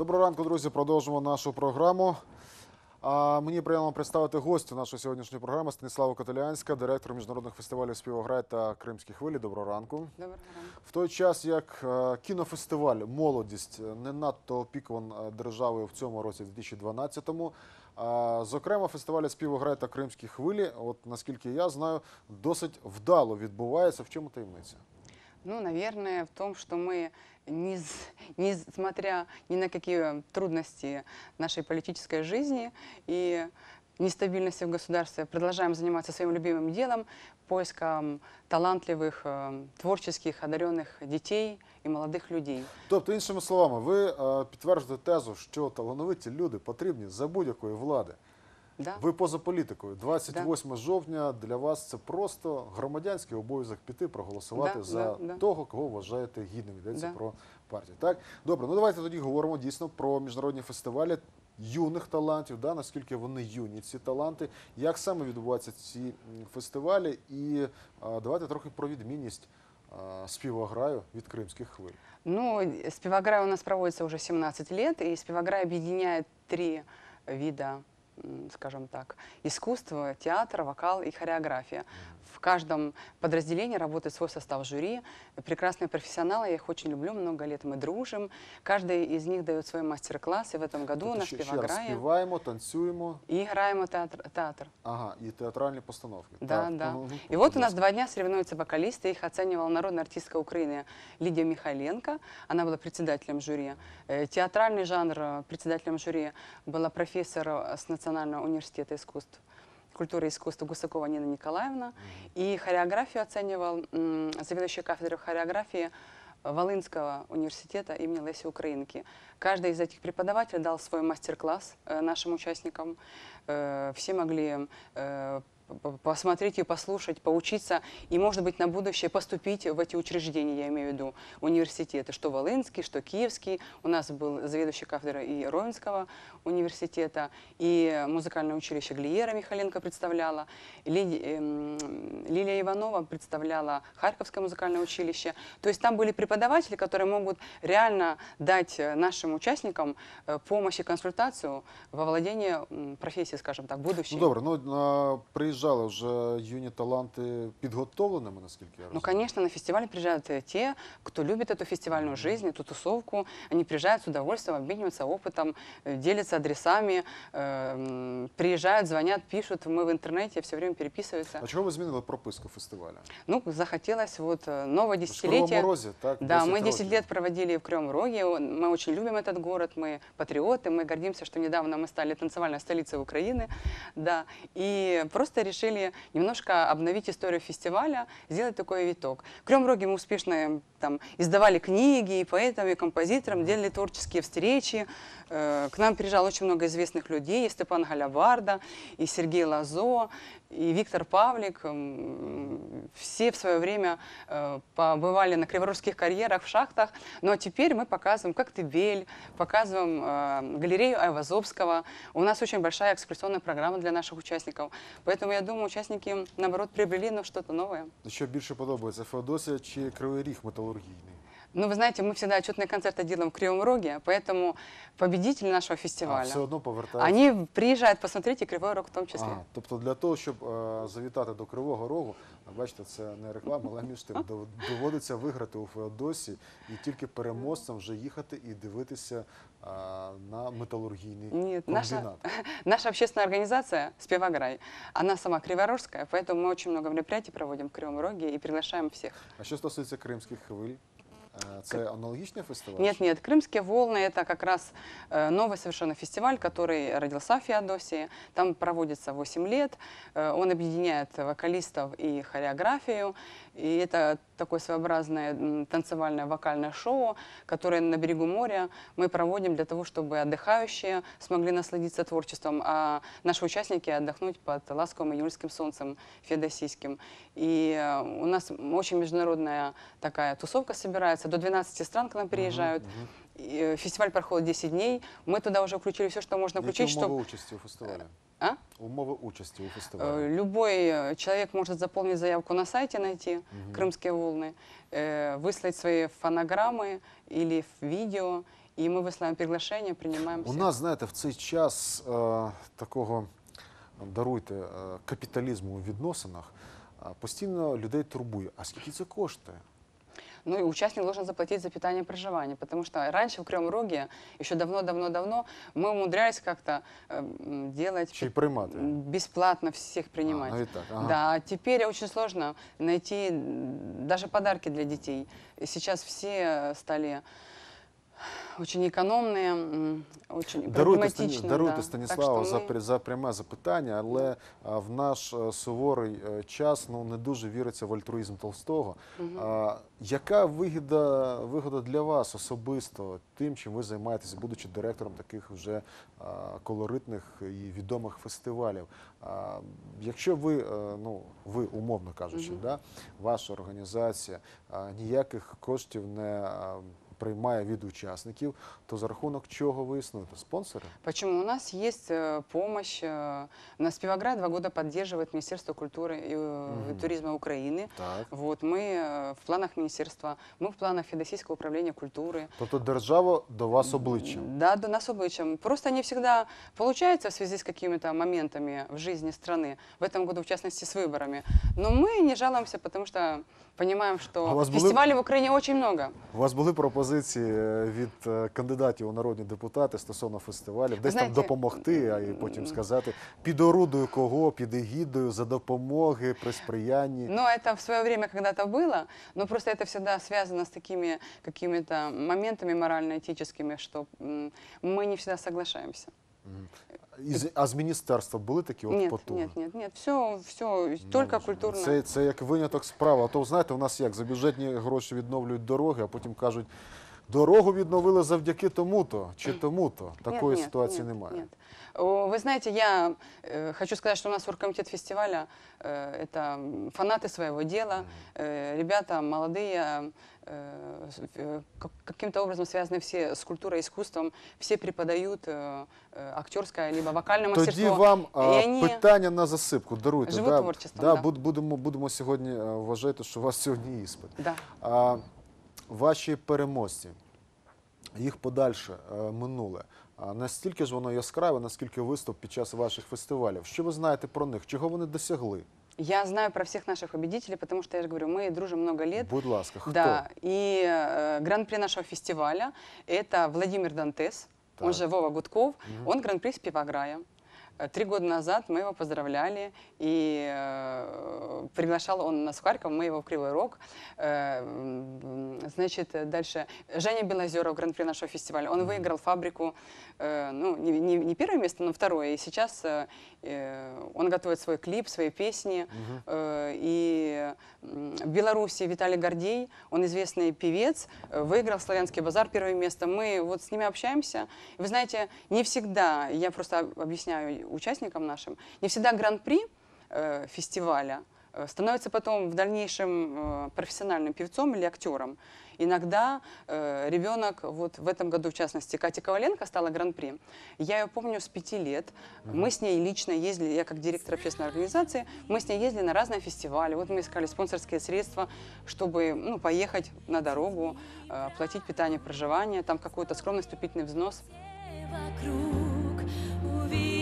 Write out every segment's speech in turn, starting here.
Доброго ранку, друзі. Продовжуємо нашу програму. А мені приємно представити гостю нашої сьогоднішньої програми Станіслава Котелянська, директор міжнародних фестивалів «Співограй» та Кримські хвилі. Доброго ранку. Доброго ранку. В той час, як кінофестиваль Молодість не надто опікуван державою в цьому році, 2012-му. Зокрема, фестивалі «Співограй» та Кримські хвилі, от наскільки я знаю, досить вдало відбувається. В чому таємниця? Ну, наверное, в том, что мы, не, с- несмотря ни на какие трудности нашей политической жизни и нестабильности в государстве, продолжаем заниматься своим любимым делом, поиском талантливых, э, творческих, одаренных детей и молодых людей. Тобто, іншими словами, ви е, підтверджуєте тезу, що талановиті люди потрібні за будь-якої влади. Да? Ви поза політикою. 28 жовтня для вас це просто громадянський обов'язок піти проголосувати Да, за да, да. того, кого вважаєте гідним. Йдеться Да. про партію. Так, добре, ну давайте тоді говоримо дійсно про міжнародні фестивалі юних талантів. Да, наскільки вони юні, ці таланти, як саме відбуваються ці фестивалі, і а, давайте трохи про відмінність а, співограю від кримських хвиль. Ну, спивограй у нас проводится уже 17 лет, и спивограй объединяет три вида, м, скажем так, искусства, театр, вокал и хореография. В каждом подразделении работает свой состав жюри, прекрасные профессионалы, я их очень люблю, много лет мы дружим. Каждый из них дает свой мастер-класс, и в этом году Тобто на ще, ще раз спивограе співаємо, танцюємо, и играем театр. театр. ага, і театральні постановки. Да, Так, да. ну, ну, И вот будь у нас ласка. два дня соревнуются вокалисты. Их оценивала народная артистка Украины Лидия Михайленко. Она была председателем жюри. Э, Театральный жанр э, председателем жюри была профессор э, с Национального университета искусств культуры и искусства Гусакова Нина Николаевна. И хореографию оценивал м, заведующий кафедрой хореографии Волынского университета имени Леси Украинки. Каждый из этих преподавателей дал свой мастер-класс э, нашим участникам. Э, все могли э, п- посмотреть и послушать, поучиться и, может быть, на будущее поступить в эти учреждения, я имею в виду университеты, что Волынский, что Киевский. У нас был заведующий кафедрой и Ровенского университета, и музыкальное училище Глиера Михаленко представляла, и Лиди- эм, Лилия Иванова представляла Харьковское музыкальное училище. То есть там были преподаватели, которые могут реально дать э, нашим участникам э, помощь и консультацию во владении м, профессией, скажем так, будущей. Ну добре, ну а, приїжджали вже юні таланти підготовленими, наскільки я Ну, розумію. конечно, на фестиваль приезжают э, те, кто любит эту фестивальную жизнь, эту тусовку. Они приезжают с удовольствием, обмениваются опытом, э, делятся адресами, э, м, приезжают, звонят, пишут. Мы в интернете все время переписываются. А чого ви змінили прописку фестивалю? Ну, захотелось вот э, новое Ви ж в Кривому десятилетие. Розі, так? Да, мы 10 років. лет проводили в Кривом Роге. Он- Мы очень любим этот город, мы патриоты, мы гордимся, что недавно мы стали танцевальной столицей Украины. Да. И просто решили немножко обновить историю фестиваля, сделать такой виток. В Кривом Роге мы успешно э, там, издавали книги и поэтам, и композиторам, делали творческие встречи. Э, К нам приезжало очень много известных людей, и Степан Галяварда, и Сергей Лазо, и Виктор Павлик. М, Все в свое время э, побывали на криворожских карьерах, в шахтах. Ну а теперь мы показываем Коктебель, показываем э, галерею Айвазовского. У нас очень большая экскурсионная программа для наших участников. Поэтому я думаю, участники, наоборот, приобрели ну, что-то новое. Що більше подобається, Феодосія чи Кривий Ріг металургійний? Ну, вы знаете, мы всегда отчетные концерты делаем в Кривом Роге, поэтому победители нашего А, фестиваля, все одно повертаються. они приезжают посмотреть и Кривой Рог в том числе. Ага, тобто для того, щоб е, завітати до Кривого Рогу, а бачите, це не реклама, але між тим дов- доводиться виграти у Феодосії і тільки переможцям вже їхати і дивитися е, на металургійний Нет, наша, комбінат. наша общественная организация «Спевограй», она сама криворожская, поэтому мы очень много мероприятий проводим в Кривом Роге и приглашаем всех. А що стосується кримських хвиль, е, це аналогічний фестиваль? Нет, нет, «Крымские волны» — это как раз э, новый совершенно фестиваль, который родился в Феодосии. Там проводится 8 лет. Э, он объединяет вокалистов и хореографию. И это такое своеобразное м, танцевальное вокальное шоу, которое на берегу моря мы проводим для того, чтобы отдыхающие смогли насладиться творчеством, а наши участники отдохнуть под ласковым июльским солнцем феодосийским. И э, у нас очень международная такая тусовка собирается. До 12 стран к нам приезжают. мгм. И, э, Фестиваль проходит 10 дней. Мы туда уже включили все, что можно Які включить. умови Чтобы, участі у фестивалі? а? Умови участі у Э, фестивалі. Любой э, человек может заполнить заявку на сайте, найти Мгм. «Крымские волны», э, выслать свои фонограммы или в видео, и мы высылаем приглашение, принимаем У всех. нас, знаєте, в цей час е, такого даруйте е, капіталізму у відносинах е, постійно людей турбує. А скільки це коштує? Ну и участник должен заплатить за питание и проживание, потому что раньше в Кривом Роге, еще давно-давно-давно, мы умудрялись как-то э, м, делать Чи й приймати? м, бесплатно всех принимать. А, навіть так, ага. Да, а теперь очень сложно найти м, даже подарки для детей. И сейчас все э, стали очень экономные, м, очень Даруйте, Стані- прагматичны. даруйте да. Станіславу Так что за, мы- при- за пряме запитання, але а, в наш е, суворий е, час ну, не дуже віриться в альтруїзм Толстого. А, яка вигода, вигода для вас особисто тим, чим ви займаєтесь, будучи директором таких вже а, колоритних і відомих фестивалів? А, якщо ви, е, ну, ви умовно кажучи, да, ваша організація а, ніяких коштів не а, приймає від учасників, то за рахунок чого ви існуєте? Спонсори? Почему? У нас есть э, помощь. э, Нас Пивоград два года поддерживает Министерство культуры и э, туризма Украины. Так. Вот, мы э, в планах министерства, мы в планах Федосийского управления культуры. Тобто держава до вас обличчям. Да, да, нас обличием. Просто не всегда получается в связи с какими-то моментами в жизни страны. В этом году, в частности, с выборами. Но мы не жалуемся, потому что понимаем, А у что вас были- фестивалей в Украине очень много. У вас були пропозиції е, від е, кандидатів у народні депутати стосовно фестивалів, десь знаєте, там допомогти, а і потім сказати під орудою кого, під егідою, за допомоги, при сприянні. Но это в свое время когда-то было, но просто это всегда связано с такими какими-то моментами морально-этическими, что м, мы не всегда соглашаемся. І з- а з міністерства були такі от Нет, потуги? нет, нет, нет, все, все Ну, только ж, культурно. Це, це як виняток справа. А то знаєте, у нас як за бюджетні гроші відновлюють дороги, а потім кажуть, дорогу відновили завдяки тому-то чи тому-то. Такої Нет, ситуації нет, немає. Нет. О, Вы знаете, я э, хочу сказать, что у нас оргкомитет фестиваля э, это м, фанаты своего дела, э, ребята молодые, э, с- э, как- каким-то образом связаны все с культурой, искусством, все преподают э, э, актерское либо вокальное Тоді мастерство. вам а, и они- питання на засипку. Даруйте. Живуть да, творчеством, да, да. буд- Будемо, будемо сьогодні е, вважати, що у вас сьогодні іспит. Да. А ваші переможці, їх подальше е, минуле. А настільки ж воно яскраве, наскільки виступ під час ваших фестивалів? Що ви знаєте про них? Чого вони досягли? Я знаю про всех наших победителей, потому что, я же говорю, мы дружим много лет. Будь ласка, хто? Да, и э, гран-при нашего фестиваля это Владимир Дантес, он Так. же Вова Гудков, он гран-при с Пивограя. Э, Три года назад мы его поздравляли, и э, приглашал он нас в Харьков, мы его в Кривой Рог. Э, значит, дальше Женя Белозеров, гран-при нашего фестиваля, он выиграл фабрику, э, ну, не, не- не первое место, но второе. И сейчас э, э, он готовит свой клип, свои песни. Э, И в Беларуси Виталий Гордей, он известный певец, выиграл «Славянский базар» первое место. Мы вот с ними общаемся. Вы знаете, не всегда, я просто объясняю участникам нашим, не всегда гран-при э, фестиваля э, становится потом в дальнейшем э, профессиональным певцом или актером. Иногда э, ребенок, вот в этом году в частности, Катя Коваленко стала гран-при. Я ее помню с пяти лет. Мы с ней лично ездили, я как директор общественной организации, мы с ней ездили на разные фестивали. Вот мы искали спонсорские средства, чтобы ну, поехать на дорогу, э, оплатить питание, проживание, там какой-то скромный вступительный взнос. вокруг увидят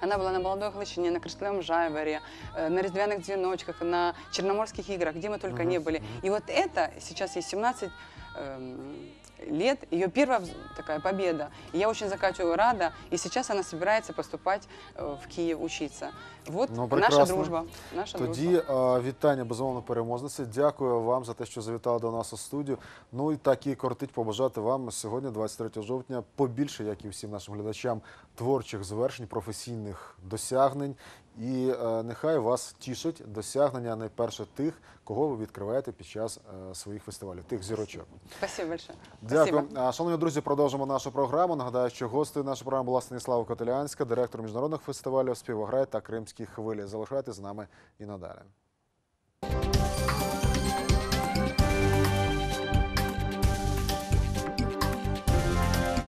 Она была на Молодой Глыщине, на Крестовом Жайворе, э, на Рездвяных Двеночках, на Черноморских играх, где мы только не были. И вот это, сейчас ей 17 эм, лет, ее первая такая победа. И я очень за рада, и сейчас она собирается поступать э, в Киев учиться. Вот Ну, наша дружба. Наша дружба. Тоді е, вітання безумовно переможниці. Дякую вам за те, що завітали до нас у студію. Ну і так і кортить побажати вам сьогодні, 23 жовтня, побільше, як і всім нашим глядачам, творчих звершень, професійних досягнень. І е, нехай вас тішить досягнення найперше тих, кого ви відкриваєте під час е, своїх фестивалів, тих зірочок. Спасибо большое. Дякую. Спасибо. Шановні друзі, продовжимо нашу програму. Нагадаю, що гостею нашої програми була Станіслава Котелянська, директор міжнародних фестивалів Співограй та Кримські хвилі. Залишайте з нами і надалі.